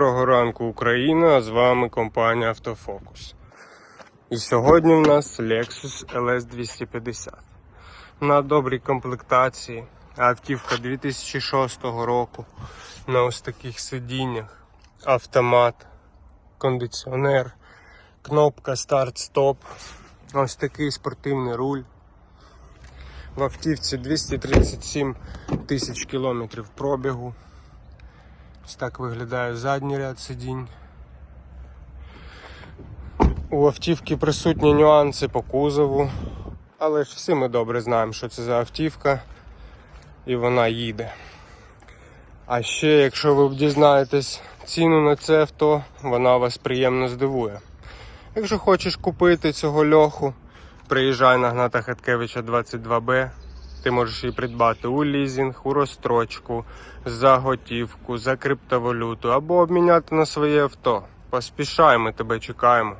Доброго ранку, Україна! З вами компанія Автофокус. І сьогодні в нас Lexus LS 250 на добрій комплектації. Автівка 2006 року на ось таких сидіннях. Автомат, кондиціонер, кнопка старт-стоп. Ось такий спортивний руль. В автівці 237 тисяч кілометрів пробігу. Ось так виглядає задній ряд сидінь. У автівки присутні нюанси по кузову, але ж всі ми добре знаємо, що це за автівка і вона їде. А ще, якщо ви дізнаєтесь ціну на це авто, вона вас приємно здивує. Якщо хочеш купити цього льоху, приїжджай на Гната Хаткевича 22Б. Ти можеш її придбати у лізінг, у розстрочку, за готівку, за криптовалюту або обміняти на своє авто. Поспішай, ми тебе чекаємо.